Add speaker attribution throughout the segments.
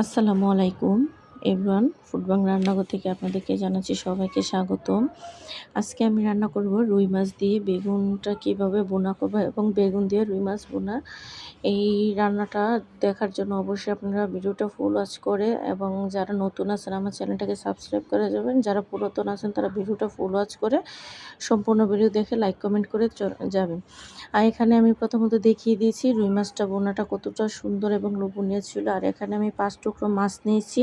Speaker 1: আসসালামু আলাইকুম। এভরান ফুডবাং রান্নাঘর থেকে আপনাদেরকে জানাচ্ছি সবাইকে স্বাগতম। আজকে আমি রান্না করব রুই মাছ দিয়ে, বেগুনটা কীভাবে বোনা করব এবং বেগুন দিয়ে রুই মাছ বোনা। এই রান্নাটা দেখার জন্য অবশ্যই আপনারা ভিডিওটা ফুল ওয়াচ করে এবং যারা নতুন আছেন আমার চ্যানেলটাকে সাবস্ক্রাইব করে যাবেন। যারা পুরাতন আছেন তারা ভিডিওটা ফুল ওয়াচ করে সম্পূর্ণ ভিডিও দেখে লাইক কমেন্ট করে যাবেন। আর এখানে আমি প্রথমত দেখিয়ে দিয়েছি রুই মাছটা বোনাটা কতটা সুন্দর এবং লোভনীয় ছিল। আর এখানে আমি পাঁচ টুকরো মাছ নিয়েছি।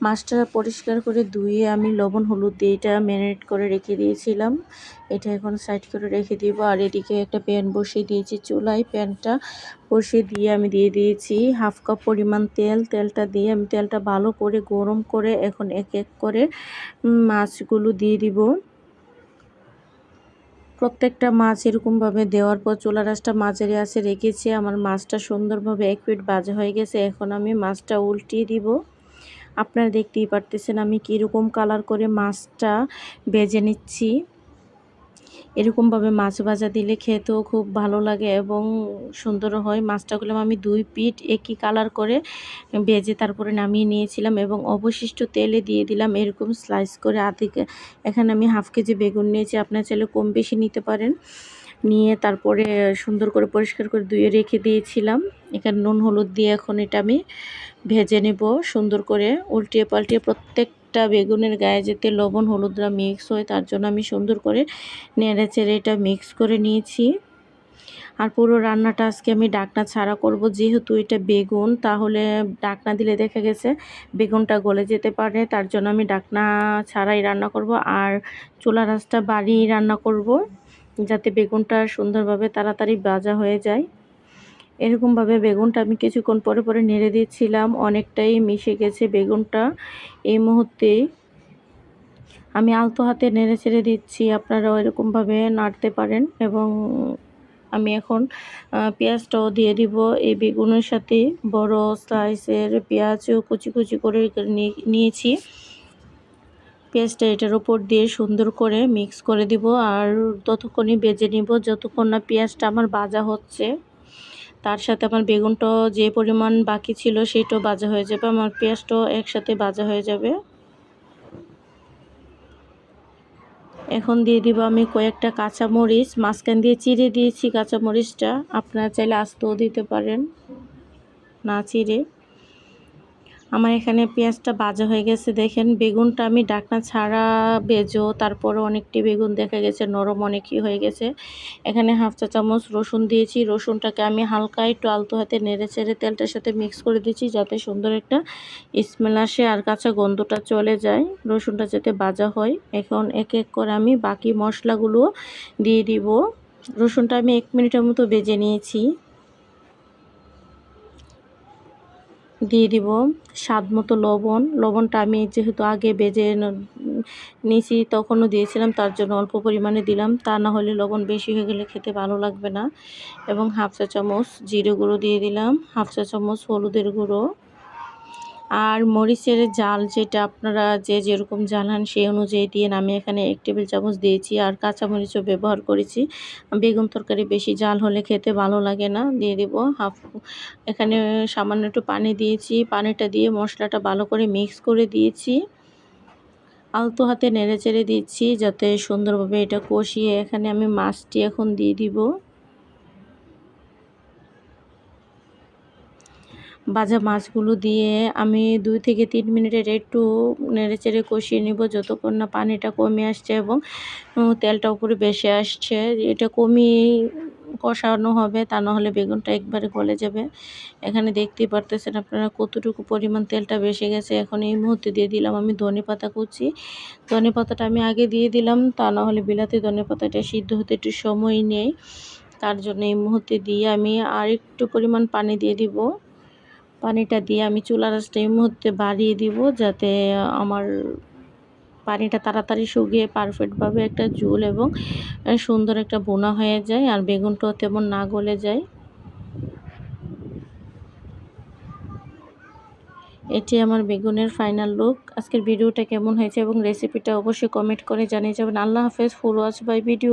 Speaker 1: মাছটা পরিষ্কার করে ধুয়ে আমি লবণ, হলুদ দিয়ে এটা ম্যারিনেট করে রেখে দিয়েছিলাম। এটা এখন সাইড করে রেখে দিব। আর এদিকে একটা প্যান বসিয়ে দিয়েছি চুলায়। প্যানটা বসিয়ে দিয়ে আমি দিয়ে দিয়েছি হাফ কাপ পরিমাণ তেল। তেলটা দিয়ে আমি তেলটা ভালো করে গরম করে এখন এক এক করে মাছগুলো দিয়ে দিব। প্রত্যেকটা মাছ এরকমভাবে দেওয়ার পর চোলা রাসটা মাঝের আছে রেখেছি। আমার মাছটা সুন্দরভাবে এক পিট বাজে হয়ে গেছে। এখন আমি মাছটা উল্টিয়ে দিব। আপনারা দেখতেই পারতেছেন আমি কীরকম কালার করে মাছটা বেজে নিচ্ছি। এরকমভাবে মাছ ভাজা দিলে খেতেও খুব ভালো লাগে এবং সুন্দর হয়। মাছটা করলাম আমি দুই পিঠ একই কালার করে ভেজে তারপরে নামিয়ে নিয়েছিলাম এবং অবশিষ্ট তেলে দিয়ে দিলাম এরকম স্লাইস করে আধে এখানে আমি হাফ কেজি বেগুন নিয়েছি, আপনার চাইলে কম বেশি নিতে পারেন। নিয়ে তারপরে সুন্দর করে পরিষ্কার করে ধুয়ে রেখে দিয়েছিলাম। এখানে নুন, হলুদ দিয়ে এখন এটা আমি ভেজে নেব সুন্দর করে। উল্টিয়ে পাল্টিয়ে প্রত্যেকটা বেগুনের গায়ে যেতে লবণ, হলুদরা মিক্স হয়, তার জন্য আমি সুন্দর করে নেড়ে চেড়ে এটা মিক্স করে নিয়েছি। আর পুরো রান্নাটা আজকে আমি ডাকনা ছাড়া করব। যেহেতু এটা বেগুন, তাহলে ডাকনা দিলে দেখা গেছে বেগুনটা গলে যেতে পারে, তার জন্য আমি ডাকনা ছাড়াই রান্না করব। আর চুলা রাসটা বাড়িয়ে রান্না করব। যাতে বেগুনটা সুন্দরভাবে তাড়াতাড়ি ভাজা হয়ে যায়। এরকমভাবে বেগুনটা আমি কিছুক্ষণ পরে পরে নেড়ে দিচ্ছিলাম, অনেকটাই মিশে গেছে বেগুনটা। এই মুহূর্তে আমি আলতো হাতে নেড়ে ছেড়ে দিচ্ছি, আপনারাও এরকমভাবে নাড়তে পারেন এবং আমি এখন পেঁয়াজটাও দিয়ে দিব। এই বেগুনের সাথে বড় সাইজের পেঁয়াজও কুচি কুচি করে নিয়েছি। পেঁয়াজটা এটার উপর দিয়ে সুন্দর করে মিক্স করে দিব আর ততক্ষণই বেজে নিব যতক্ষণ না পেঁয়াজটা আমার বাজা হচ্ছে। তার সাথে আমার বেগুনটাও যে পরিমাণ বাকি ছিল সেটাও বাজা হয়ে যাবে, আমার পেঁয়াজটাও একসাথে বাজা হয়ে যাবে। এখন দিয়ে দিব আমি কয়েকটা কাঁচামরিচ, মাঝখান দিয়ে চিড়ে দিয়েছি কাঁচামরিচটা, আপনারা চাইলে আস্তেও দিতে পারেন, না চিড়ে। আমার এখানে পেঁয়াজটা বাজা হয়ে গেছে, দেখেন। বেগুনটা আমি ডাকনা ছাড়া বেজো তারপরে অনেকটি বেগুন দেখা গেছে, নরম অনেকই হয়ে গেছে। এখানে হাফ চা চামচ রসুন দিয়েছি, রসুনটাকে আমি হালকা একটু আলতো হাতে নেড়ে চেড়ে তেলটার সাথে মিক্স করে দিচ্ছি যাতে সুন্দর একটা স্মেল আসে আর কাঁচা গন্ধটা চলে যায়, রসুনটা যাতে বাজা হয়। এখন এক এক করে আমি বাকি মশলাগুলো দিয়ে দিব। রসুনটা আমি এক মিনিটের মতো বেজে নিয়েছি। দিয়ে দিব স্বাদ মতো লবণ। লবণটা আমি যেহেতু আগে বেজে নিয়েছি তখনও দিয়েছিলাম, তার জন্য অল্প পরিমাণে দিলাম। তা না হলে লবণ বেশি হয়ে গেলে খেতে ভালো লাগবে না। এবং হাফ চা চামচ জিরে গুঁড়ো দিয়ে দিলাম। হাফ চা চামচ হলুদের গুঁড়ো। আর মরিচের জাল যেটা আপনারা যে যেরকম জ্বালান সেই অনুযায়ী দিয়ে আমি এখানে এক টেবিল চামচ দিয়েছি আর কাঁচামরিচও ব্যবহার করেছি। বেগুন তরকারি বেশি জাল হলে খেতে ভালো লাগে না, দিয়ে দেব হাফ এখানে সামান্য একটু পানি দিয়েছি, পানিটা দিয়ে মশলাটা ভালো করে মিক্স করে দিয়েছি। আলতো হাতে নেড়ে চেড়ে দিচ্ছি যাতে সুন্দরভাবে এটা কষিয়ে এখানে আমি মাছটি এখন দিয়ে দিব। ভাজা মাছগুলো দিয়ে আমি দুই থেকে তিন মিনিটের একটু নেড়ে চেড়ে কষিয়ে নিব যতক্ষণ না পানিটা কমে আসছে এবং তেলটা উপরে বেশি আসছে। এটা কমিয়ে কষানো হবে, তা নাহলে বেগুনটা একবারে গলে যাবে। এখানে দেখতেই পারতেছেন আপনারা কতটুকু পরিমাণ তেলটা বেশি গেছে। এখন এই মুহূর্তে দিয়ে দিলাম আমি ধনে পাতা কুচি। ধনে পাতাটা আমি আগে দিয়ে দিলাম, তা না হলে বিলাতি ধনে পাতাটা সিদ্ধ হতে একটু সময় নেই। তার জন্য এই মুহূর্তে দিয়ে আমি আর একটু পরিমাণ পানি দিয়ে দিব। পানিটা দিয়ে আমি চুলা রাসটা এই মুহূর্তে বাড়িয়ে দিব যাতে আমার পানিটা তাড়াতাড়ি শুকিয়ে পারফেক্টভাবে একটা ঝুল এবং সুন্দর একটা বোনা হয়ে যায় আর বেগুনটাও তেমন না গলে যায়। এটি আমার বেগুনের ফাইনাল লুক আজকের ভিডিওটা কেমন হয়েছে এবং রেসিপিটা অবশ্যই কমেন্ট করে জানিয়ে যাবেন। আল্লাহ হাফেজ। Full watch by video